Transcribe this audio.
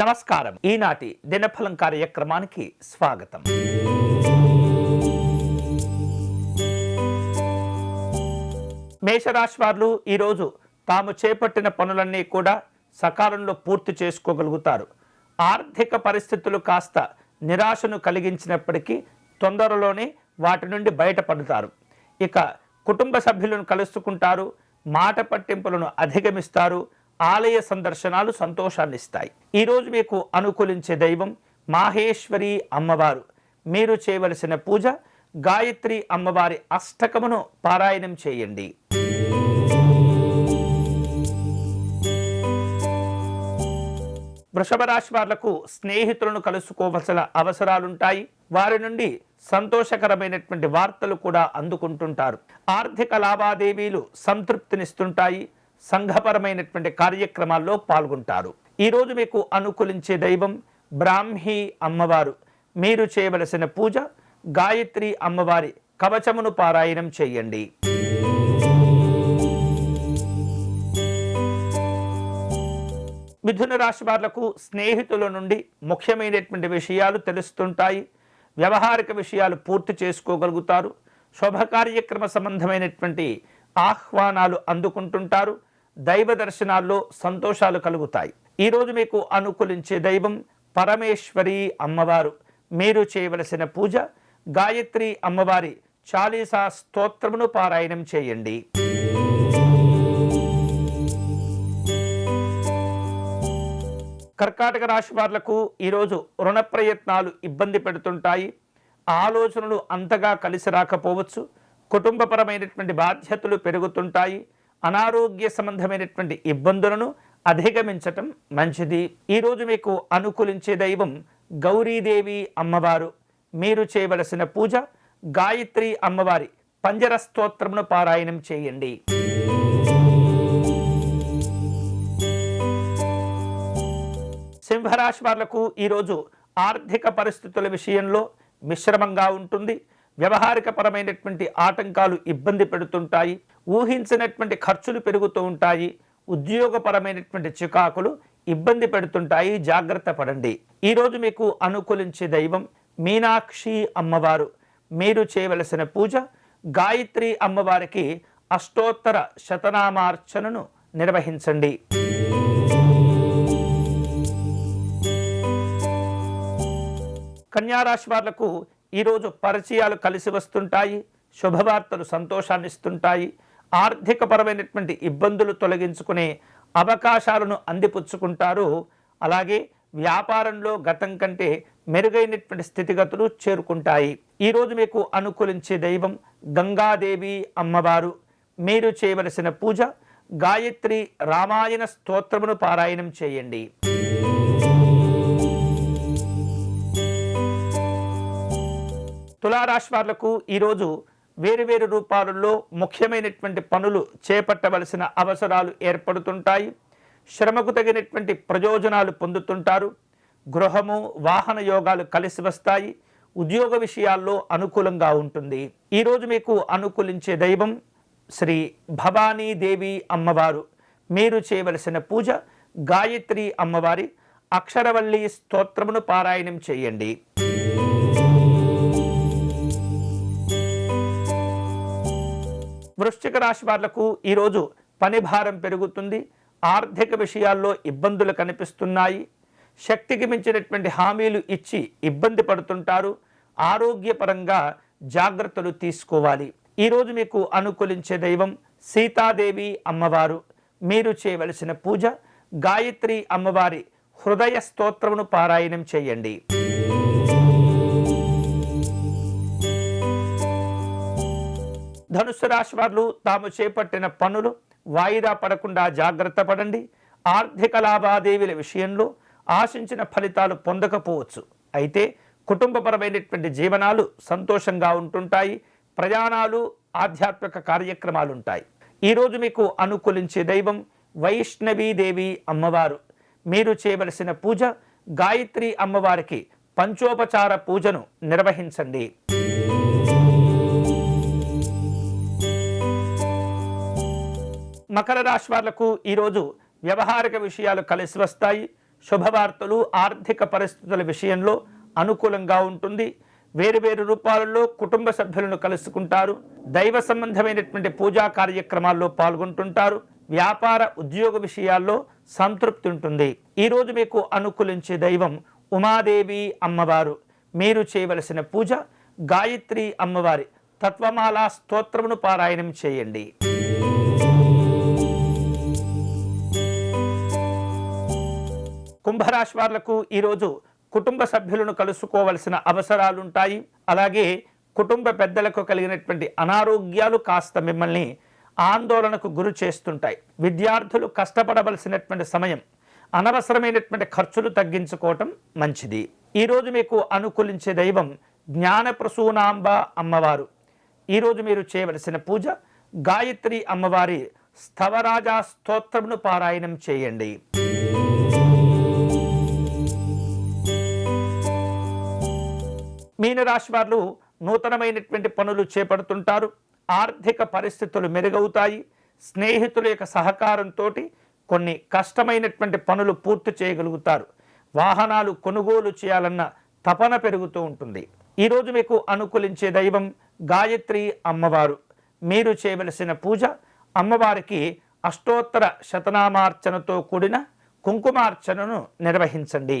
నమస్కారం. ఈనాటి దినఫలం కార్యక్రమానికి స్వాగతం. మేషరాశి వారు ఈరోజు తాము చేపట్టిన పనులన్నీ కూడా సకాలంలో పూర్తి చేసుకోగలుగుతారు. ఆర్థిక పరిస్థితులు కాస్త నిరాశను కలిగించినప్పటికీ తొందరలోనే వాటి నుండి బయటపడతారు. ఇక కుటుంబ సభ్యులను కలుసుకుంటారు మాట పట్టింపులను అధిగమిస్తారు ఆలయ సందర్శనాలు సంతోషాన్ని ఇస్తాయి ఈరోజు మీకు అనుకూలించే దైవం మాహేశ్వరి అమ్మవారు. మీరు చేయవలసిన పూజ గాయత్రి అమ్మవారి అష్టకమును పారాయణం చేయండి. వృషభ రాశి వాళ్ళకు స్నేహితులను కలుసుకోవలసిన అవసరాలుంటాయి. వారి నుండి సంతోషకరమైనటువంటి వార్తలు కూడా అందుకుంటుంటారు. ఆర్థిక లావాదేవీలు సంతృప్తినిస్తుంటాయి. సంఘపరమైనటువంటి కార్యక్రమాల్లో పాల్గొంటారు. ఈరోజు మీకు అనుకూలించే దైవం బ్రాహ్మీ అమ్మవారు. మీరు చేయవలసిన పూజ గాయత్రి అమ్మవారి కవచమును పారాయణం చేయండి. మిథున రాశి వాళ్ళకు స్నేహితుల నుండి ముఖ్యమైనటువంటి విషయాలు తెలుస్తుంటాయి. వ్యవహారిక విషయాలు పూర్తి చేసుకోగలుగుతారు. శుభ కార్యక్రమ సంబంధమైనటువంటి ఆహ్వానాలు అందుకుంటుంటారు. దైవ దర్శనాల్లో సంతోషాలు కలుగుతాయి. ఈరోజు మీకు అనుకూలించే దైవం పరమేశ్వరి అమ్మవారు. మీరు చేయవలసిన పూజ గాయత్రి అమ్మవారి చాలీసా స్తోత్రమును పారాయణం చేయండి. కర్కాటక రాశి వాళ్ళకు ఈరోజు రుణ ప్రయత్నాలు ఇబ్బంది పెడుతుంటాయి. ఆలోచనలు అంతగా కలిసి రాకపోవచ్చు. కుటుంబపరమైనటువంటి బాధ్యతలు పెరుగుతుంటాయి. అనారోగ్య సంబంధమైనటువంటి ఇబ్బందులను అధిగమించటం మంచిది. ఈరోజు మీకు అనుకూలించే దైవం గౌరీదేవి అమ్మవారు. మీరు చేయవలసిన పూజ గాయత్రి అమ్మవారి పంజర స్తోత్రమును పారాయణం చేయండి. సింహరాశి వాళ్ళకు ఈరోజు ఆర్థిక పరిస్థితుల విషయంలో మిశ్రమంగా ఉంటుంది. వ్యవహారికపరమైనటువంటి ఆటంకాలు ఇబ్బంది పెడుతుంటాయి ఊహించినటువంటి ఖర్చులు పెరుగుతూ ఉంటాయి ఉద్యోగపరమైనటువంటి చికాకులు ఇబ్బంది పెడుతుంటాయి. జాగ్రత్త పడండి. ఈరోజు మీకు అనుకూలించే దైవం మీనాక్షి అమ్మవారు. మీరు చేయవలసిన పూజ గాయత్రి అమ్మవారికి అష్టోత్తర శతనామార్చనను నిర్వహించండి. కన్యారాశి వాళ్ళకు ఈరోజు పరిచయాలు కలిసి వస్తుంటాయి శుభవార్తలు సంతోషాన్ని ఇస్తుంటాయి ఆర్థికపరమైనటువంటి ఇబ్బందులు తొలగించుకునే అవకాశాలను అందిపుచ్చుకుంటారు. అలాగే వ్యాపారంలో గతం కంటే మెరుగైనటువంటి స్థితిగతులు చేరుకుంటాయి. ఈరోజు మీకు అనుకూలించే దైవం గంగాదేవి అమ్మవారు. మీరు చేయవలసిన పూజ గాయత్రి రామాయణ స్తోత్రమును పారాయణం చేయండి. తులారాశి వాళ్ళకు ఈరోజు వేరువేరు రూపాలలో ముఖ్యమైనటువంటి పనులు చేపట్టవలసిన అవసరాలు ఏర్పడుతుంటాయి. శ్రమకు తగినటువంటి ప్రయోజనాలు పొందుతుంటారు. గృహము వాహన యోగాలు కలిసి వస్తాయి. ఉద్యోగ విషయాల్లో అనుకూలంగా ఉంటుంది. ఈరోజు మీకు అనుకూలించే దైవం శ్రీ భవానీ దేవి అమ్మవారు. మీరు చేయవలసిన పూజ గాయత్రి అమ్మవారి అక్షరవల్లి స్తోత్రమును పారాయణం చేయండి. వృశ్చిక రాశి వాళ్ళకు ఈరోజు పని భారం పెరుగుతుంది ఆర్థిక విషయాల్లో ఇబ్బందులు కనిపిస్తున్నాయి. శక్తికి మించినటువంటి హామీలు ఇచ్చి ఇబ్బంది పడుతుంటారు. ఆరోగ్యపరంగా జాగ్రత్తలు తీసుకోవాలి. ఈరోజు మీకు అనుకూలించే దైవం సీతాదేవి అమ్మవారు. మీరు చేయవలసిన పూజ గాయత్రి అమ్మవారి హృదయ స్తోత్రమును పారాయణం చేయండి. ధనుసు రాశి వారు తాము చేపట్టిన పనులు వాయిదా పడకుండా జాగ్రత్త పడండి. ఆర్థిక లావాదేవీల విషయంలో ఆశించిన ఫలితాలు పొందకపోవచ్చు. అయితే కుటుంబపరమైనటువంటి జీవనాలు సంతోషంగా ఉంటుంటాయి. ప్రయాణాలు ఆధ్యాత్మిక కార్యక్రమాలు ఉంటాయి ఈరోజు మీకు అనుకూలించే దైవం వైష్ణవీదేవి అమ్మవారు. మీరు చేయవలసిన పూజ గాయత్రి అమ్మవారికి పంచోపచార పూజను నిర్వహించండి. మకర రాశి వాళ్ళకు ఈరోజు వ్యవహారిక విషయాలు కలిసి వస్తాయి. శుభవార్తలు ఆర్థిక పరిస్థితుల విషయంలో అనుకూలంగా ఉంటుంది. వేరు వేరు రూపాలలో కుటుంబ సభ్యులను కలుసుకుంటారు. దైవ సంబంధమైనటువంటి పూజా కార్యక్రమాల్లో పాల్గొంటుంటారు. వ్యాపార ఉద్యోగ విషయాల్లో సంతృప్తి ఉంటుంది. ఈరోజు మీకు అనుకూలించే దైవం ఉమాదేవి అమ్మవారు. మీరు చేయవలసిన పూజ గాయత్రి అమ్మవారి తత్వమాల స్తోత్రమును పారాయణం చేయండి. కుంభరాశి వాళ్ళకు ఈరోజు కుటుంబ సభ్యులను కలుసుకోవలసిన అవసరాలుంటాయి. అలాగే కుటుంబ పెద్దలకు కలిగినటువంటి అనారోగ్యాలు కాస్త మిమ్మల్ని ఆందోళనకు గురి చేస్తుంటాయి. విద్యార్థులు కష్టపడవలసినటువంటి సమయం అనవసరమైనటువంటి ఖర్చులు తగ్గించుకోవటం మంచిది. ఈరోజు మీకు అనుకూలించే దైవం జ్ఞానప్రసూనాంబ అమ్మవారు. ఈరోజు మీరు చేయవలసిన పూజ గాయత్రి అమ్మవారి స్థవరాజా స్తోత్రమును పారాయణం చేయండి. మీనరాశి వారు నూతనమైనటువంటి పనులు చేపడుతుంటారు. ఆర్థిక పరిస్థితులు మెరుగవుతాయి. స్నేహితుల యొక్క సహకారంతో కొన్ని కష్టమైనటువంటి పనులు పూర్తి చేయగలుగుతారు. వాహనాలు కొనుగోలు చేయాలన్న తపన పెరుగుతూ ఉంటుంది. ఈరోజు మీకు అనుకూలించే దైవం గాయత్రి అమ్మవారు. మీరు చేయవలసిన పూజ అమ్మవారికి అష్టోత్తర శతనామార్చనతో కూడిన కుంకుమార్చనను నిర్వహించండి.